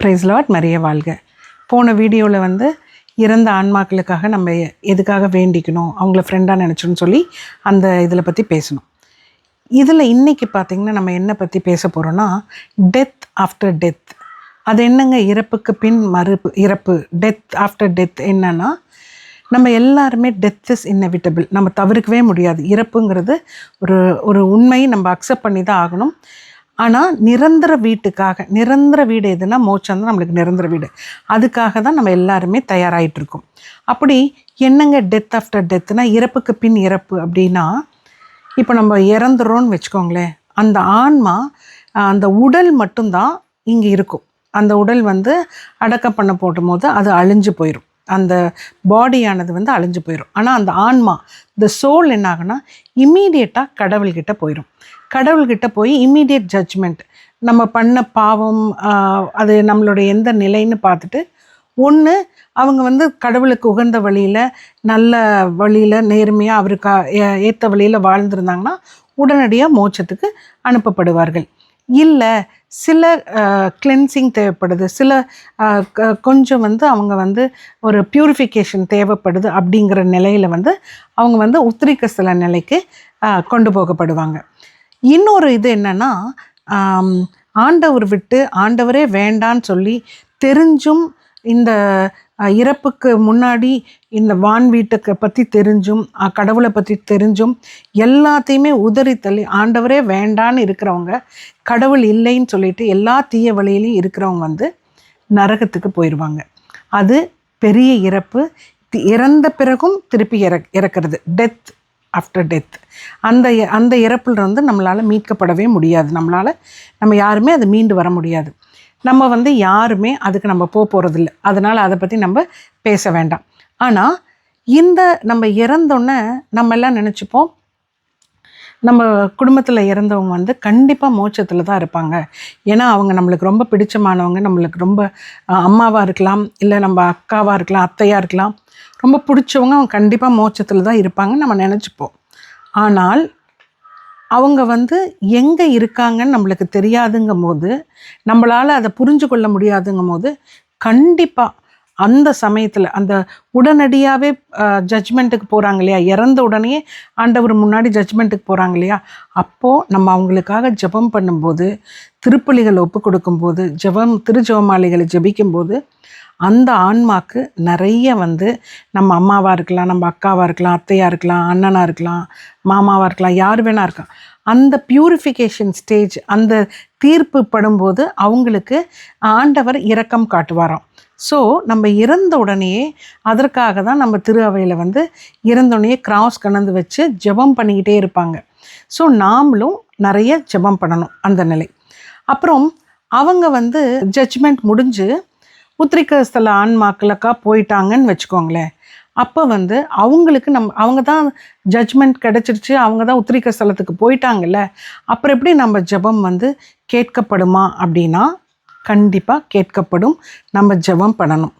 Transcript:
Price lot Maria வாழ்க. போன வீடியோவில் வந்து இறந்த ஆன்மாக்களுக்காக நம்ம எதுக்காக வேண்டிக்கணும் அவங்கள ஃப்ரெண்டாக நினச்சோன்னு சொல்லி அந்த இதில் பற்றி பேசணும். இதில் இன்றைக்கி பார்த்திங்கன்னா நம்ம என்ன பற்றி பேச போகிறோன்னா டெத் ஆஃப்டர் டெத் அது என்னங்க? இறப்புக்கு பின் மறுப்பு இறப்பு. டெத் ஆஃப்டர் டெத் என்னன்னா நம்ம எல்லாருமே டெத் இஸ் இன்னெவிட்டபிள் நம்ம தவிர்க்கவே முடியாது. இறப்புங்கிறது ஒரு ஒரு உண்மையை நம்ம அக்செப்ட் பண்ணி தான் ஆகணும். ஆனால் நிரந்தர வீட்டுக்காக நிரந்தர வீடு எதுனா மோட்சம் தான் நம்மளுக்கு நிரந்தர வீடு. அதுக்காக தான் நம்ம எல்லாருமே தயாராகிட்டு இருக்கோம். அப்படி என்னங்க டெத் ஆஃப்டர் டெத்துனா இறப்புக்கு பின் இறப்பு அப்படின்னா இப்போ நம்ம இறந்துறோம்னு வச்சுக்கோங்களேன். அந்த ஆன்மா அந்த உடல் மட்டும்தான் இங்கே இருக்கும். அந்த உடல் வந்து அடக்கம் பண்ண போடும் போது அது அழிஞ்சு போயிடும் அந்த பாடியானது வந்து அழிஞ்சு போயிடும் ஆனால் அந்த ஆன்மா இந்த சோல் என்ன ஆகுனா இம்மீடியட்டாக கடவுள்கிட்ட போயிடும் கடவுள்கிட்ட போய் இம்மீடியட் ஜட்ஜ்மெண்ட் நம்ம பண்ண பாவம் அது நம்மளுடைய எந்த நிலைன்னு பார்த்துட்டு ஒன்று அவங்க வந்து கடவுளுக்கு உகந்த வழியில் நல்ல வழியில் நேர்மையாக அவருக்கு ஏற்ற வழியில் வாழ்ந்திருந்தாங்கன்னா உடனடியாக மோட்சத்துக்கு அனுப்பப்படுவார்கள். இல்லை சில கிளென்சிங் தேவைப்படுது. சில க- கொஞ்சம் வந்து அவங்க வந்து ஒரு பியூரிஃபிகேஷன் தேவைப்படுது அப்படிங்கிற நிலையில் வந்து அவங்க வந்து உத்திரிக்க சில நிலைக்கு கொண்டு போகப்படுவாங்க. இன்னொரு இது என்னன்னா ஆண்டவர் விட்டு ஆண்டவரே வேண்டான்னு சொல்லி தெரிஞ்சும் இந்த இறப்புக்கு முன்னாடி இந்த வான் வீட்டுக்கு பற்றி தெரிஞ்சும் கடவுளை பற்றி தெரிஞ்சும் எல்லாத்தையுமே உதறி தள்ளி ஆண்டவரே வேண்டான்னு இருக்கிறவங்க கடவுள் இல்லைன்னு சொல்லிட்டு எல்லா தீய வழியிலையும் இருக்கிறவங்க வந்து நரகத்துக்கு போயிடுவாங்க அது பெரிய இறப்பு தி- இறந்த பிறகும் திருப்பி இற இறக்கிறது. டெத் ஆஃப்டர் டெத் அந்த அந்த இறப்பில் இருந்து நம்மளால் மீட்கப்படவே முடியாது. நம்மளால் நம்ம யாருமே அது மீண்டு வர முடியாது. நம்ம வந்து யாருமே அதுக்கு நம்ம போக போகிறதில்ல அதனால் அதை பற்றி நம்ம பேச வேண்டாம். ஆனால் இந்த நம்ம இறந்தோன்னே நம்ம எல்லாம் நினச்சிப்போம் நம்ம குடும்பத்தில் இறந்தவங்க வந்து கண்டிப்பாக மோட்சத்தில் தான் இருப்பாங்க. ஏன்னா அவங்க நம்மளுக்கு ரொம்ப பிடிச்சமானவங்க நம்மளுக்கு ரொம்ப அம்மாவாக இருக்கலாம் இல்லை நம்ம அக்காவாக இருக்கலாம் அத்தையாக இருக்கலாம். ரொம்ப பிடிச்சவங்க அவங்க கண்டிப்பாக மோட்சத்தில் தான் இருப்பாங்கன்னு நம்ம நினச்சிப்போம். ஆனால் அவங்க வந்து எங்கே இருக்காங்கன்னு நம்மளுக்கு தெரியாதுங்கும் போது நம்மளால் அதை புரிஞ்சு கொள்ள முடியாதுங்கும் போது கண்டிப்பாக அந்த சமயத்தில் அந்த உடனடியாகவே ஜட்ஜ்மெண்ட்டுக்கு போகிறாங்க இல்லையா? இறந்த உடனே ஆண்டவர் முன்னாடி ஜட்ஜ்மெண்ட்டுக்கு போகிறாங்க இல்லையா? அப்போது நம்ம அவங்களுக்காக ஜெபம் பண்ணும்போது திருப்பலிகள் ஒப்பு கொடுக்கும்போது ஜெபம் திருஜபமாலைகளை ஜெபிக்கும்போது அந்த ஆன்மாக்கு நிறைய வந்து நம்ம அம்மாவாக இருக்கலாம் நம்ம அக்காவாக இருக்கலாம் அத்தையாக இருக்கலாம் அண்ணனாக இருக்கலாம் மாமாவாக இருக்கலாம் யார் வேணா இருக்கலாம். அந்த பியூரிஃபிகேஷன் ஸ்டேஜ் அந்த தீர்ப்பு படும்போது அவங்களுக்கு ஆண்டவர் இரக்கம் காட்டுவாராம். ஸோ நம்ம இறந்த உடனேயே அதற்காக தான் நம்ம திரு அவையில் வந்து இறந்தோடனே கிராஸ் கணந்து வச்சு ஜெபம் பண்ணிக்கிட்டே இருப்பாங்க. ஸோ நாமளும் நிறைய ஜெபம் பண்ணணும் அந்த நிலை. அப்புறம் அவங்க வந்து ஜட்ஜ்மெண்ட் முடிஞ்சு உத்திரிக்க ஸ்தல ஆன்மாக்களுக்கா போயிட்டாங்கன்னு வச்சுக்கோங்களேன். அப்போ வந்து அவங்களுக்கு நம் அவங்க தான் ஜட்ஜ்மெண்ட் கிடச்சிருச்சு அவங்க தான் உத்திரிக்க ஸ்தலத்துக்கு போயிட்டாங்கல்ல. அப்புறம் எப்படி நம்ம ஜெபம் வந்து கேட்கப்படுமா அப்படின்னா கண்டிப்பாக கேட்கப்படும். நம்ம ஜெபம் பண்ணணும்.